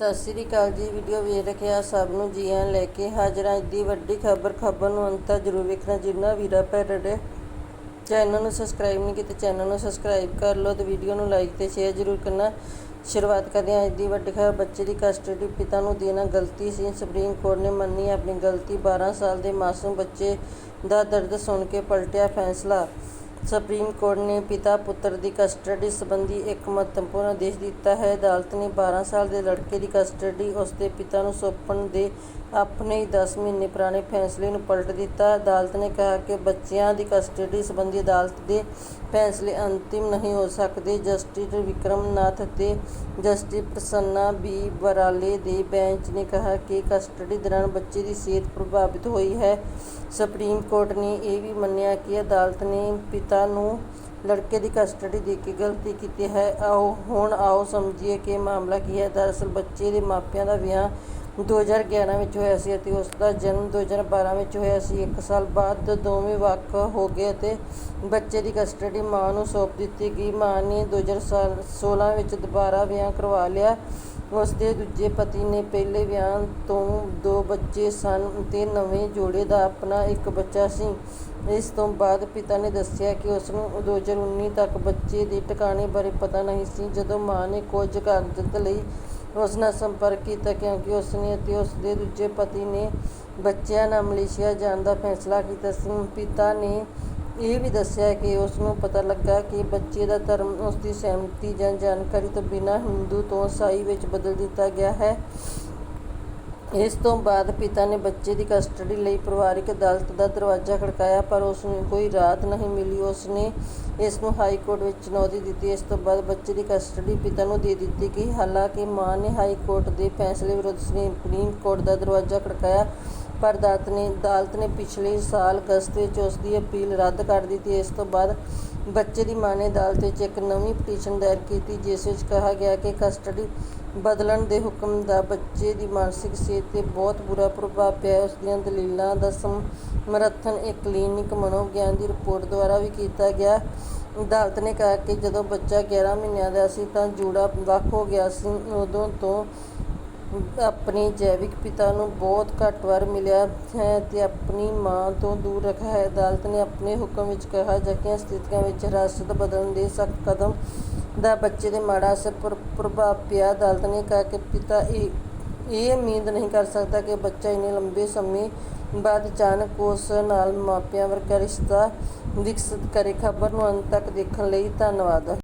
ਸਤਿ ਸ੍ਰੀ ਅਕਾਲ ਜੀ। ਵੀਡੀਓ ਵੇਖ ਰੱਖਿਆ ਸਭ ਨੂੰ ਜੀ ਆਇਆਂ ਲੈ ਕੇ ਹਾਜ਼ਰ ਹਾਂ। ਅੱਜ ਦੀ ਵੱਡੀ ਖਬਰ ਖਬਰ ਨੂੰ ਅੰਤ ਤੱਕ ਜ਼ਰੂਰ ਵੇਖਣਾ। ਜਿੰਨਾ ਵੀਰਾ ਭੈਣ ਨੇ ਚੈਨਲ ਨੂੰ ਸਬਸਕ੍ਰਾਈਬ ਨਹੀਂ ਕੀਤਾ ਚੈਨਲ ਨੂੰ ਸਬਸਕ੍ਰਾਈਬ ਕਰ ਲਓ ਤੇ ਵੀਡੀਓ ਨੂੰ ਲਾਈਕ ਤੇ ਸ਼ੇਅਰ ਜ਼ਰੂਰ ਕਰਨਾ। ਸ਼ੁਰੂਆਤ ਕਰਦੇ ਹਾਂ ਅੱਜ ਦੀ ਵੱਡੀ ਖਬਰ। ਬੱਚੇ ਦੀ ਕਸਟਡੀ ਪਿਤਾ ਨੂੰ ਦੇਣਾ ਗਲਤੀ ਸੀ। ਸੁਪਰੀਮ ਕੋਰਟ ਨੇ ਮੰਨੀ ਆਪਣੀ ਗਲਤੀ। 12 ਸਾਲ ਦੇ ਮਾਸੂਮ ਬੱਚੇ ਦਾ ਦਰਦ ਸੁਣ ਕੇ ਪਲਟਿਆ ਫੈਸਲਾ। ਸੁਪਰੀਮ ਕੋਰਟ ਨੇ ਪਿਤਾ ਪੁੱਤਰ ਦੀ ਕਸਟਡੀ ਸੰਬੰਧੀ ਇੱਕ ਮਹੱਤਵਪੂਰਨ ਆਦੇਸ਼ ਦਿੱਤਾ ਹੈ। ਅਦਾਲਤ ਨੇ 12 ਸਾਲ ਦੇ ਲੜਕੇ ਦੀ ਕਸਟਡੀ ਉਸ ਦੇ ਪਿਤਾ ਨੂੰ ਸੌਂਪਣ ਦੇ ਆਪਣੇ ਹੀ 10 ਮਹੀਨੇ ਪੁਰਾਣੇ ਫੈਸਲੇ ਨੂੰ ਪਲਟ ਦਿੱਤਾ। ਅਦਾਲਤ ਨੇ ਕਿਹਾ ਕਿ ਬੱਚਿਆਂ ਦੀ ਕਸਟਡੀ ਸੰਬੰਧੀ ਅਦਾਲਤ ਦੇ ਫੈਸਲੇ ਅੰਤਿਮ ਨਹੀਂ ਹੋ ਸਕਦੇ। ਜਸਟਿਸ ਵਿਕਰਮ ਨਾਥ ਅਤੇ ਜਸਟਿਸ ਪ੍ਰਸੰਨਾ ਬੀ ਬਰਾਲੇ ਦੇ ਬੈਂਚ ਨੇ ਕਿਹਾ ਕਿ ਕਸਟਡੀ ਦੌਰਾਨ ਬੱਚੇ ਦੀ ਸਿਹਤ ਪ੍ਰਭਾਵਿਤ ਹੋਈ ਹੈ। ਸੁਪਰੀਮ ਕੋਰਟ ਨੇ ਇਹ ਵੀ ਮੰਨਿਆ ਕਿ ਅਦਾਲਤ ਨੇ ਪਿਤਾ ਨੂੰ ਲੜਕੇ ਦੀ ਕਸਟਡੀ ਦੇ ਕੇ ਗਲਤੀ ਕੀਤੀ ਹੈ। ਆਓ, ਹੁਣ ਆਓ, ਸਮਝੀਏ ਕਿ ਮਾਮਲਾ ਕੀ ਹੈ। ਦਰਅਸਲ ਬੱਚੇ ਦੇ ਮਾਪਿਆਂ ਦਾ ਵਿਆਹ 2011 ਵਿੱਚ ਹੋਇਆ ਸੀ ਅਤੇ ਉਸ ਦਾ ਜਨਮ 2012 ਵਿੱਚ ਹੋਇਆ ਸੀ। ਇੱਕ ਸਾਲ ਬਾਅਦ ਦੋਵੇਂ ਵੱਖ ਹੋ ਗਏ ਅਤੇ ਬੱਚੇ ਦੀ ਕਸਟਡੀ ਮਾਂ ਨੂੰ ਸੌਂਪ ਦਿੱਤੀ ਗਈ। ਮਾਂ ਨੇ 2016 ਵਿੱਚ ਦੁਬਾਰਾ ਵਿਆਹ ਕਰਵਾ ਲਿਆ। ਉਸ ਦੇ ਦੂਜੇ ਪਤੀ ਨੇ ਪਹਿਲੇ ਵਿਆਹ ਤੋਂ ਦੋ ਬੱਚੇ ਸਨ ਅਤੇ ਨਵੇਂ ਜੋੜੇ ਦਾ ਆਪਣਾ ਇੱਕ ਬੱਚਾ ਸੀ। ਇਸ ਤੋਂ ਬਾਅਦ ਪਿਤਾ ਨੇ ਦੱਸਿਆ ਕਿ ਉਸ ਨੂੰ 2019 ਤੱਕ ਬੱਚੇ ਦੇ ਟਿਕਾਣੇ ਬਾਰੇ ਪਤਾ ਨਹੀਂ ਸੀ। ਜਦੋਂ ਮਾਂ ਨੇ ਕੁਝ ਕਾਗਜ਼ਾਤ ਲਈ ਉਸ ਨਾਲ ਸੰਪਰਕ ਕੀਤਾ ਕਿਉਂਕਿ ਉਸ ਨੇ ਅਤੇ ਉਸ ਦੇ ਦੂਜੇ ਪਤੀ ਨੇ ਬੱਚਿਆਂ ਨਾਲ ਮਲੇਸ਼ੀਆ ਜਾਣ ਦਾ ਫੈਸਲਾ ਕੀਤਾ ਸੀ। ਪਿਤਾ ਨੇ ਇਹ ਵੀ ਦੱਸਿਆ ਕਿ ਉਸ ਨੂੰ ਪਤਾ ਲੱਗਾ ਕਿ ਬੱਚੇ ਦਾ ਧਰਮ ਉਸ ਦੀ ਸਹਿਮਤੀ ਜਾਂ ਜਾਣਕਾਰੀ ਤੋਂ ਬਿਨਾਂ ਹਿੰਦੂ ਤੋਂ ਈਸਾਈ ਵਿੱਚ ਬਦਲ ਦਿੱਤਾ ਗਿਆ ਹੈ। ਇਸ ਤੋਂ ਬਾਅਦ ਪਿਤਾ ਨੇ ਬੱਚੇ ਦੀ ਕਸਟਡੀ ਲਈ ਪਰਿਵਾਰਕ ਅਦਾਲਤ ਦਾ ਦਰਵਾਜ਼ਾ ਖੜਕਾਇਆ, ਪਰ ਉਸ ਨੂੰ ਕੋਈ ਰਾਹਤ ਨਹੀਂ ਮਿਲੀ। ਉਸ ਨੇ ਇਸ ਨੂੰ ਹਾਈ ਕੋਰਟ ਵਿੱਚ ਚੁਣੌਤੀ ਦਿੱਤੀ। ਇਸ ਤੋਂ ਬਾਅਦ ਬੱਚੇ ਦੀ ਕਸਟਡੀ ਪਿਤਾ ਨੂੰ ਦੇ ਦਿੱਤੀ ਗਈ। ਹਾਲਾਂਕਿ ਮਾਂ ਨੇ ਹਾਈ ਕੋਰਟ ਦੇ ਫੈਸਲੇ ਵਿਰੁੱਧ ਸੁਪਰੀਮ ਕੋਰਟ ਦਾ ਦਰਵਾਜ਼ਾ ਖੜਕਾਇਆ, ਪਰ ਅਦਾਲਤ ਨੇ ਅਦਾਲਤ ਨੇ ਪਿਛਲੇ ਸਾਲ ਅਗਸਤ ਵਿੱਚ ਉਸ ਦੀ ਅਪੀਲ ਰੱਦ ਕਰ ਦਿੱਤੀ। ਇਸ ਤੋਂ ਬਾਅਦ ਬੱਚੇ ਦੀ ਮਾਂ ਨੇ ਅਦਾਲਤ ਵਿੱਚ ਇੱਕ ਨਵੀਂ ਪਟੀਸ਼ਨ ਦਾਇਰ ਕੀਤੀ, ਜਿਸ ਵਿੱਚ ਕਿਹਾ ਗਿਆ ਕਿ ਕਸਟਡੀ ਬਦਲਣ ਦੇ ਹੁਕਮ ਦਾ ਬੱਚੇ ਦੀ ਮਾਨਸਿਕ ਸਿਹਤ 'ਤੇ ਬਹੁਤ ਬੁਰਾ ਪ੍ਰਭਾਵ ਪਿਆ ਉਸ ਦੀਆਂ ਦਲੀਲਾਂ ਦਾ ਸਮਰਥਨ ਇੱਕ ਕਲੀਨਿਕ ਮਨੋਵਿਗਿਆਨ ਦੀ ਰਿਪੋਰਟ ਦੁਆਰਾ ਵੀ ਕੀਤਾ ਗਿਆ। ਅਦਾਲਤ ਨੇ ਕਿਹਾ ਕਿ ਜਦੋਂ ਬੱਚਾ 11 ਮਹੀਨਿਆਂ ਦਾ ਸੀ ਤਾਂ ਜੂੜਾ ਵੱਖ ਹੋ ਗਿਆ ਸੀ। ਉਦੋਂ ਤੋਂ ਆਪਣੇ ਜੈਵਿਕ ਪਿਤਾ ਨੂੰ ਬਹੁਤ ਘੱਟ ਵਾਰ ਮਿਲਿਆ ਹੈ ਅਤੇ ਆਪਣੀ ਮਾਂ ਤੋਂ ਦੂਰ ਰੱਖਿਆ ਹੈ। ਅਦਾਲਤ ਨੇ ਆਪਣੇ ਹੁਕਮ ਵਿੱਚ ਕਿਹਾ, ਅਜਿਹੀਆਂ ਸਥਿਤੀਆਂ ਵਿੱਚ ਹਿਰਾਸਤ ਬਦਲਣ ਦੇ ਸਖਤ ਕਦਮ ਦਾ ਬੱਚੇ ਦੇ ਮਾੜਾ ਅਸਰ ਪਰ, ਪ੍ਰਭਾਵ ਪਿਆ। ਅਦਾਲਤ ਨੇ ਕਿਹਾ ਕਿ ਪਿਤਾ ਇਹ ਇਹ ਉਮੀਦ ਨਹੀਂ ਕਰ ਸਕਦਾ ਕਿ ਬੱਚਾ ਇੰਨੇ ਲੰਬੇ ਸਮੇਂ ਬਾਅਦ ਅਚਾਨਕ ਉਸ ਨਾਲ ਮਾਪਿਆਂ ਵਰਗਾ ਰਿਸ਼ਤਾ ਵਿਕਸਿਤ ਕਰੇ। ਖਬਰ ਨੂੰ ਅੰਤ ਤੱਕ ਦੇਖਣ ਲਈ ਧੰਨਵਾਦ।